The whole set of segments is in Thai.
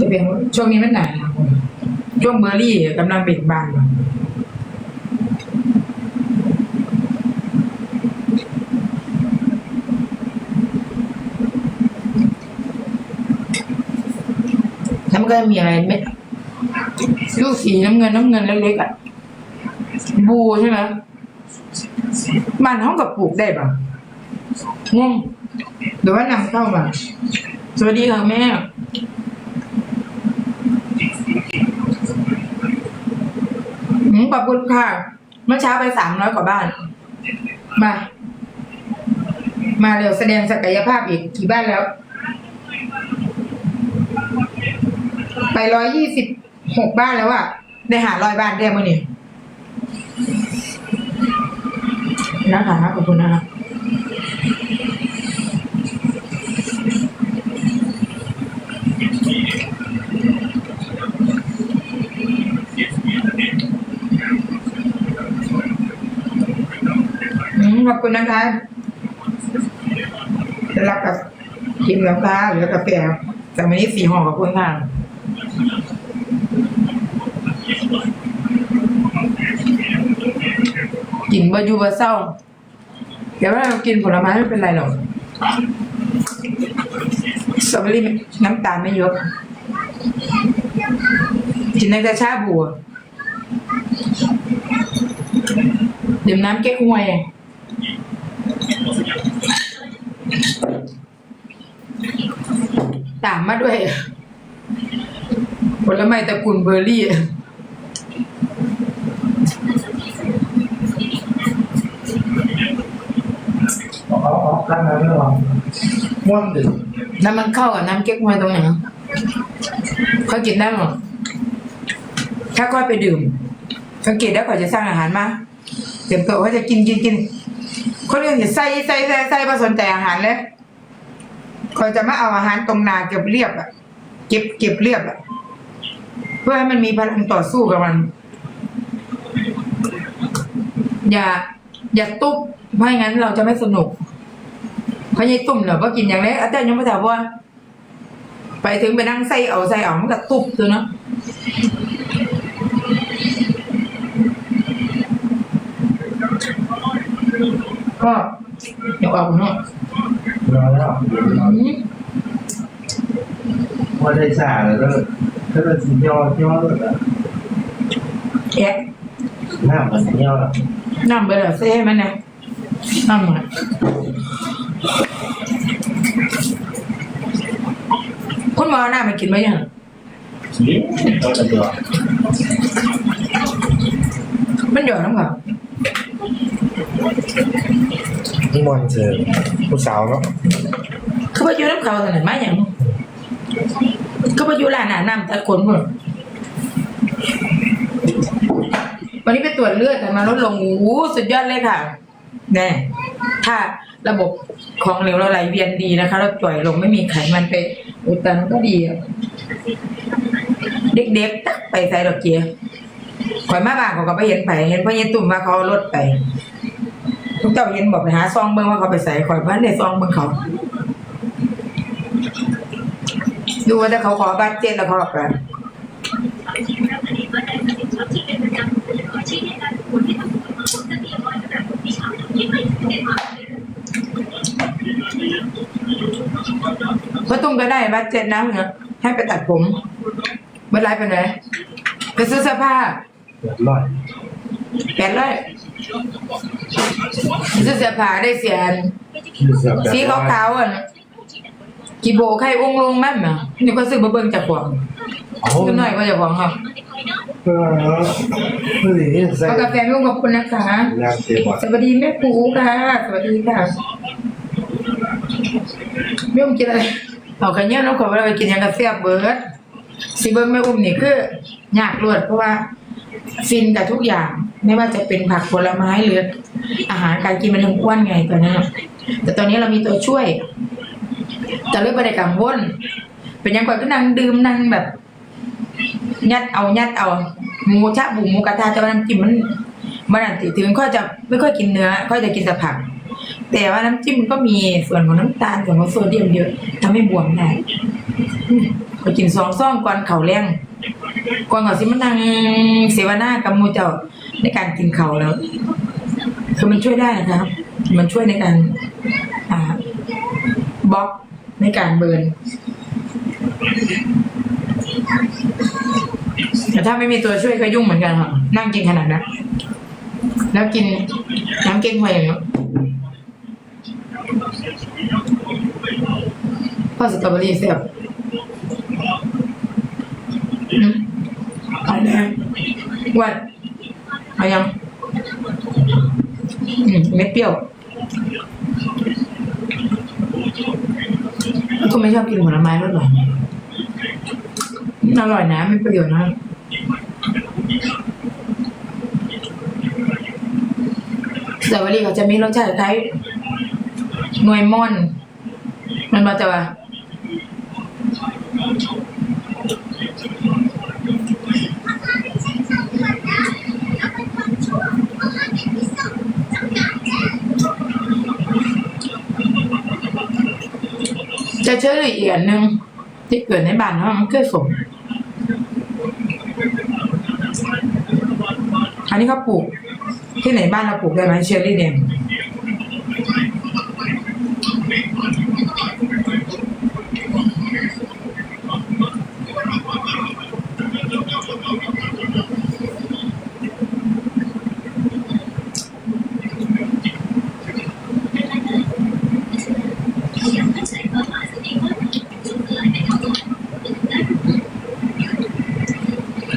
จะเป็นช่วงนี้มันหนาช่วงเบอร์รี่กำลังเบ่งบานอยู่แล้วมันก็มีอะไรเม็ดลูกสีน้ำเงินน้ำเงินเล็กๆอะบูใช่ไหมมันห้องกับปลูกได้ปะงงหรือว่านำเข้ามา สวัสดีค่ะแม่ อืม ขอบคุณค่ะ เมื่อเช้าไปสามร้อยกว่าบ้าน มา มาเร็วแสดงศักยภาพอีกกี่บ้านแล้ว ไปร้อยยี่สิบหกบ้านแล้วอะได้หาร้อยบ้านได้มื่อนี่นะคะขอบคุณนะคะอืมขอบ คุณนะคะจะรับกับกินกาแฟหรือกาแฟแต่วันนี้สี่ห่อขอบคุณค่ะกินบะยูบะเศร้า เดี๋ยวเรากินผลไม้ไม่เป็นไรหรอกสตรอเบอรี่น้ำตาลไม่เยอะกินในแต่ชาบัวดื่มน้ำเก๊กฮวย ตามมาด้วยผลไม้ตระกูลเบอร์รี่ออาเอาตั้งนั้นไม่หรอม่วนดึกน้ำมันเข้ากับน้ำเก๊กฮวยตรงไหนเขากินได้หรอถ้าก้อยไปดื่ม สังเกตได้ก่อนจะสร้างอาหารมาเตรียมตัวว่าจะกินกินกินคนอื่นจะใส่ใส่ใส่ใส่มาสนใจอาหารเลย เขาจะมาเอาอาหารตรงนาเก็บเรียบอะ เก็บเก็บเรียบอะ เพื่อให้มันมีพลังต่อสู้กับมัน อย่า อย่าตุ๊บเพราะงั้นเราจะไม่สนุกเพราะยายตุ่มเหรอว่ากินอย่างแรกอาจารย์ยังไม่ถามว่า ไปถึงไปนั่งใส่เอาใส่เอามันก็ตุบตัวเนาะก็เดี๋ยวออกเนาะ รอแล้วอืมว่าได้สาแล้วก็ก็จะสิย่อย่อเลยนะแอะหน้ามันย่อแล้วน้ำเบอร์เซ่มันนะน้ำมันคุณหมอหน้ามากินไหมยังนี่ตัวจะตัวมันหยอดน้ำเขา นี่มอนเจอผู้สาวเนาะคือไปอยู่น้ำเขาตอนไหนมาอย่างก็ไปอยู่ร้านอาหารน้ำตะคนหมดวันนี้ไปตรวจเลือดแต่มาลดลงโอ้สุดยอดเลยค่ะแน่ถ้าระบบของเหลวเราไหลเวียนดีนะคะ เราจ่อยลงไม่มีไขมันไปอุดตันก็ดีอะเด็กๆตักไปใส่ดอกเกียร์ข่อยมาบ้านเขาก็ไปเห็นไผเห็นพ่อเย็นตุ่มว่าเขาเอารถไป ทุกเจ้าเห็นบอกไปหาซองเบิ้งว่าเขาไปใส่ข่อยบ้านในซองเบิ้งเขา ดูว่าถ้าเขาขอบัตรเจ็ตแล้วเขาออกไปก็ตุ้มก็ได้บัตรเจ็ตนะเนอะให้ไปตัดผมเมื่อไรไปไหนไปซื้อเสื้อผ้าเดือดร้อนแปดร้อย ซื้อเสื้อผ้าได้เสียนคือเสือแบบสีขาวๆอะนะกีโบไข่องลงแม่นนะนี่ก็ซื้อมาเบิ่งจากขวางเอาซื้อหน่อยว่าจะขวางครับเออเฮ้ยใส่เอากาแฟร่วมกับคุณนะคะยาเจ็บอะสวัสดีแม่ปูค่ะ สวัสดีค่ะแม่อุ้มกินอะไรเอาขยี้น้องขอเวลาไปกินหยังกาแฟเบิร์ดสิเบิ้งแม่อุ้มนี่คือยากรวดเพราะว่าฟินกับทุกอย่าง ไม่ว่าจะเป็นผักผลไม้หรือ อาหารการกินมันถึงอ้วนไงตอนนั้นแต่ตอนนี้เรามีตัวช่วยแต่เรื่องประเด็นกังวลเป็นยังก่อนก็นั่งดื่มนั่งแบบ ยัดเอายัดเอาหมูชะบุหมูกระทะแต่ว่าน้ำจิ้มมันมันอันติถึงก็จะไม่ค่อยกินเนื้อก็จะกินแต่ผัก แต่ว่าน้ำจิ้มมันก็มีส่วนของน้ำตาลส่วนของโซเดียมเยอะทำให้บวมได้อืมไปกินสองซ่องก่อนเข่าแรงก่อนก่อนสิมันนั่งเสวนากับมูเจ้า ในการกินเขาวแล้วคือมันช่วยได้นะครับ มันช่วยในการอ่าบล็อกในการเบิร์นแต่ถ้าไม่มีตัวช่วยก็ยุ่งเหมือนกันค่ะนั่งกินขนาดนั้นแล้วกินน้ำเก้งหวยอย่างเงี้ยพ่อสตรอเบอรี่เสียบอืมเอันนี้วัด เอายังไม่เปรี้ยวก็ไม่ชอบกินผลไม้รสหวานอร่อยนะมีประโยชน์นะสตรอเบอรี่เขาจะมีรสชาติคล้ายนวยม่อน มันมาจะว่า จะเชื่ออีกอันหนึ่งที่เกิดในบ้านเรามันคือสมอันนี้เขาปลูก ที่ไหนบ้านเราปลูกได้ไหมเชอร์รี่แดง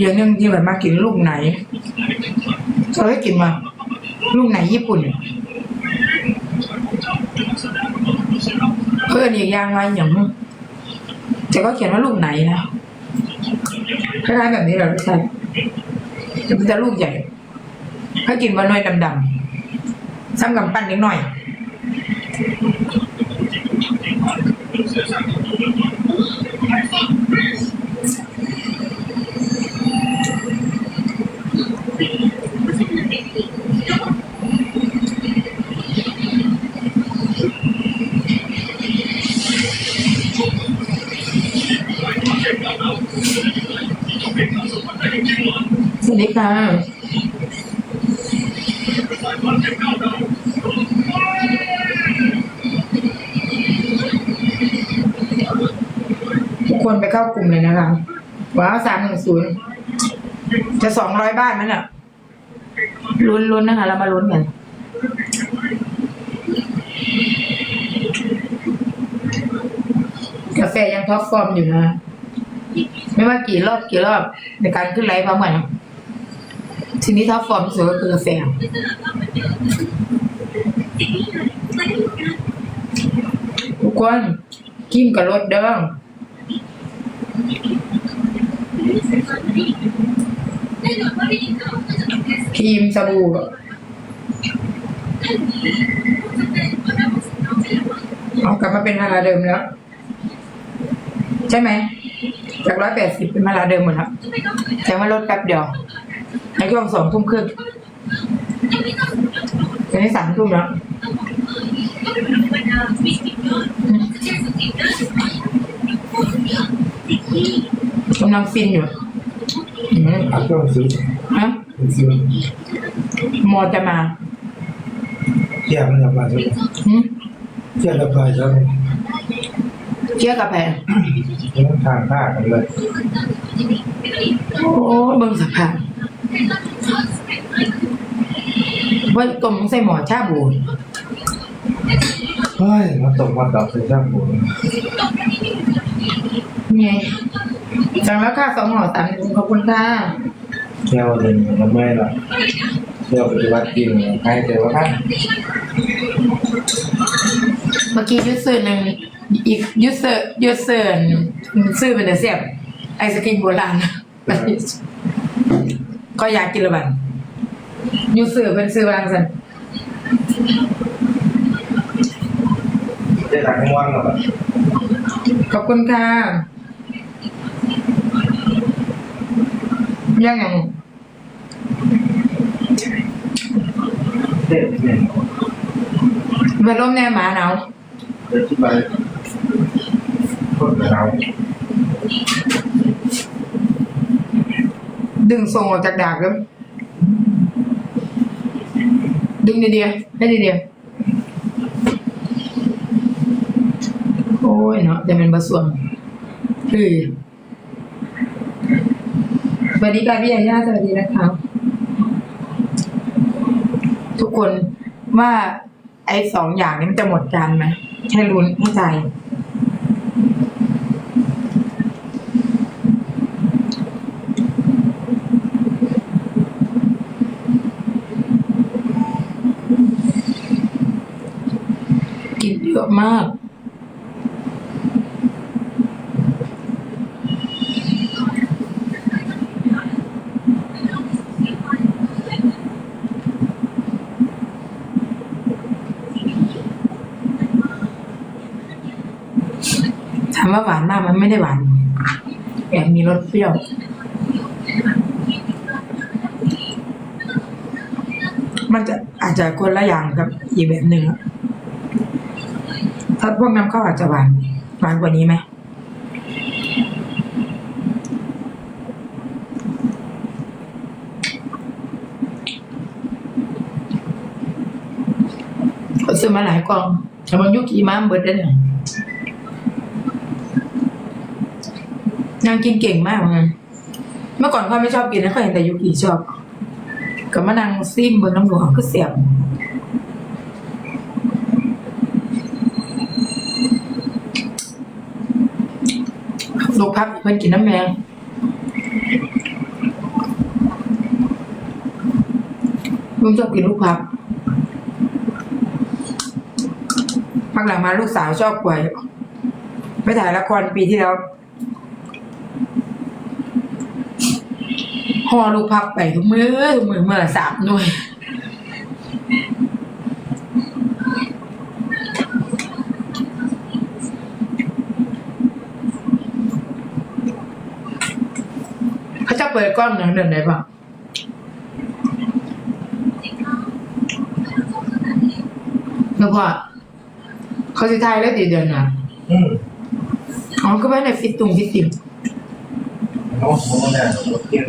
อีกอย่างหนึ่งที่แบบมากินลูกไหนเขาให้กินมา ลูกไหนญี่ปุ่นเพื่อนอีกอย่างไรอย่างแต่ก็เขียนว่าลูกไหนนะคล้ายๆแบบนี้แหละไม่ใช่จะเป็นแต่ลูกใหญ่ให้กินว่าน้อยดำๆซ้ำกับปั้นนิดหน่อย สวัสดีค่ะทุกคนไปเข้ากลุ่มเลยนะคะว้าวสามหนึ่งศูนย์จะสองร้อยบ้านมั้ยน่ะลุ้นๆนะคะ เรามาลุ้นกันกาแฟยังท็อปฟอร์มอยู่นะ ไม่ว่ากี่รอบกี่รอบในการขึ้นไลฟ์พร้อมกัน ทีนี้ท็อปฟอร์มที่สุดก็คือกาแฟทุกคนกินกับรถเด้อครีมสบู่เอากลับมาเป็นมาลาเดิมแล้ว ใช่ไหม จากร้อยแปดสิบเป็นมาลาเดิมหมดแล้วแต่ว่าลดแป๊บเดียว ในช่วงสองทุ่มครึ่งตอนนี้สามทุ่มแล้วกำลังฟินอยู่อืมอัพเครื่องซื้อฮะซื้อมอจะมาเที่ยวมันจะมาใช่ไหมหืมเที่ยวระบายใช่ไหมเชื่อกับแพงต้องทางผ้ากันเลยโอ้เบิ่งสภาพ ว่าต้มใส่หมอชาบูเฮ้ยมาตกมาดับใส่ช่างผมไงสั่งแล้วค่ะสองห่อสามถุงขอบคุณค่ะเที่ยวเดินมันไม่หรอกเที่ยวปฏิบัติจริงใครเจอว่าท่านเมื่อกี้ยูเซอร์หนึ่งอีกยูเซอร์ยูเซอร์ซื้อเป็นแต่เสียบไอศกรีมโบราณก็อยากกินละบัน ยูเซอร์เป็นซื้อวางสันจะหลังง่วงหรอขอบคุณค่ะยังไงเด็ดเนี่ยมาร่มแน่หมาหนาวเด็ดที่ไปคนเราดึงทรงออกจากดากแล้ว ดึงดีๆให้ดีๆโอ้ยเนาะจะเป็นบะส่วงคือสวัสดีค่ะพี่ยาย่าสวัสดีนะคะทุกคนว่าไอ้สองอย่างนี้มันจะหมดกันไหมให้รุนให้ใจ กินเยอะมากถามว่าหวานมากมันไม่ได้หวานแอบมีรสเปรี้ยวมันจะอาจจะคนละอย่างกับอีกแบบหนึ่งอะ ถ้าพวกน้ำข้าวอาจจะหวานหวานกว่านี้ไหมเขาซื้อมาหลายกองแต่บางยุคกี่ม้ามเบิดได้เนี่ยนางกินเก่งมากเหมือนกันเมื่อก่อนเขาไม่ชอบกินนะเขาเห็นแต่ยุกิชอบกับมะนางซิมเบนน้ำหลวงก็เสียบ ลูกพับเพิ่นกินน้ำแมงลุงชอบกินลูกพับพักหลังมาลูกสาวชอบกล้วยไปถ่ายละครปีที่แล้วห่อลูกพับไปทุกมือทุกมือเมื่อสามหน่วย เขาจะเปิดกล้องหนังเดินได้ปะแล้วก็เขาจะทายแล้วตีเดือนน่ะอืมอ๋อก็ไม่ในฟิตตุงฟิตติมน้องผมเนี่ยรถเก่ง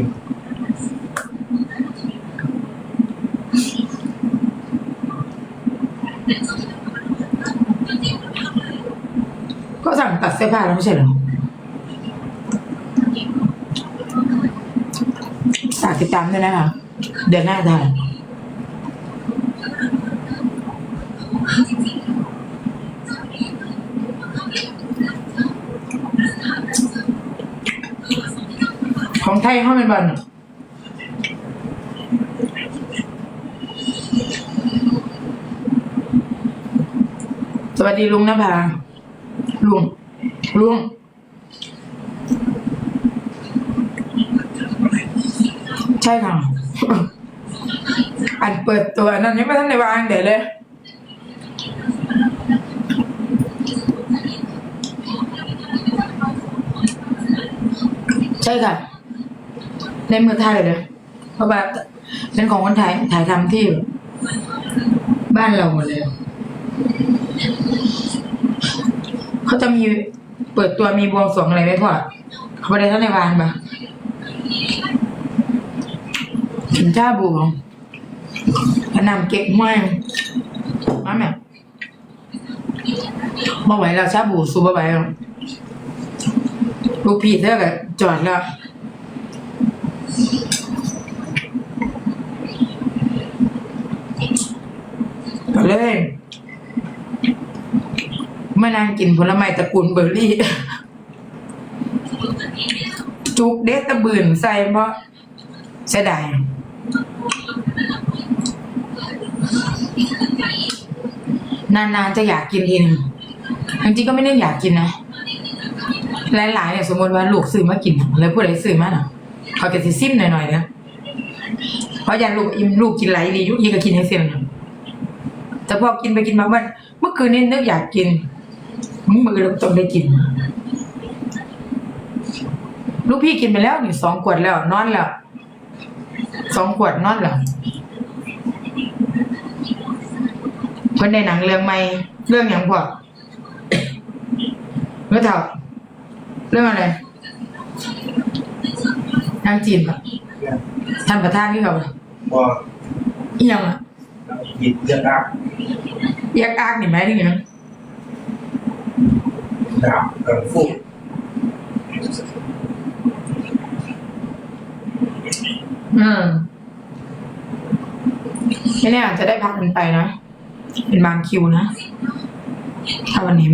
ก็สั่งตัดเสื้อผ้าแล้วไม่ใช่เหรอฝาก ติดตามด้วยนะคะ เดือนหน้าถ่ายของไทยเข้าเป็นบอลสวัสดีลุงนภาลุงลุง ใช่ค่ะ อันเปิดตัวนั้นยังไม่ทันได้วางเดี๋ยวเลย ใช่ค่ะ ในเมืองไทยเลยเพราะว่าเป็นของคนไทยถ่ายทำที่ บ้านเราหมดเลยเขาจะมีเปิดตัวมีบวงสรวงอะไรไหมพ่อเขาไปได้ท่านในวานปะ กินชาบูพนำเก๊กห้วยมาแม่มาไหวแล้วชาบูซูเปอร์ไบค์แล้วลูกพีเตอร์ก็จอดแล้วก็เลยมานั่งกินผลไม้ตระกูลเบอร์รี่ จุกเด็ดตะบืนใส่เพราะเสียดาย นานๆจะอยากกินทีนึงจริงๆก็ไม่ได้อยากกินนะหลายๆเนี่ยสมมติว่าลูกซื้อมากินแล้วผู้ใดซื้อมาน่ะเขาจะซิมหน่อยๆนะเพราะอยากลูกอิ่มลูกกินไหลดียุยี่ก็กินให้เส้นนะแต่พอกินไปกินมาวันเมื่อคืนนี้นึกอยากกินมึงมือเราต้องได้กิน ลูกพี่กินไปแล้วหนี่งสองขวดแล้ว นอนแล้วสองขวดนอนแล้ว เพิ่นในหนังเรื่องใหม่ เรื่องอย่างพอเรื่องเท่าเรื่องอะไรทางจีนปะเนี่ยท่านประธานที่เขาปะพอเอียงอะหยิบจะดับแยกอากนี่ไหมถึงอย่างนั้นดับกับฟุกอืมไม่แน่อาจจะได้พักกันไปนะ เป็นบางคิวนะ ถ้าวันนี้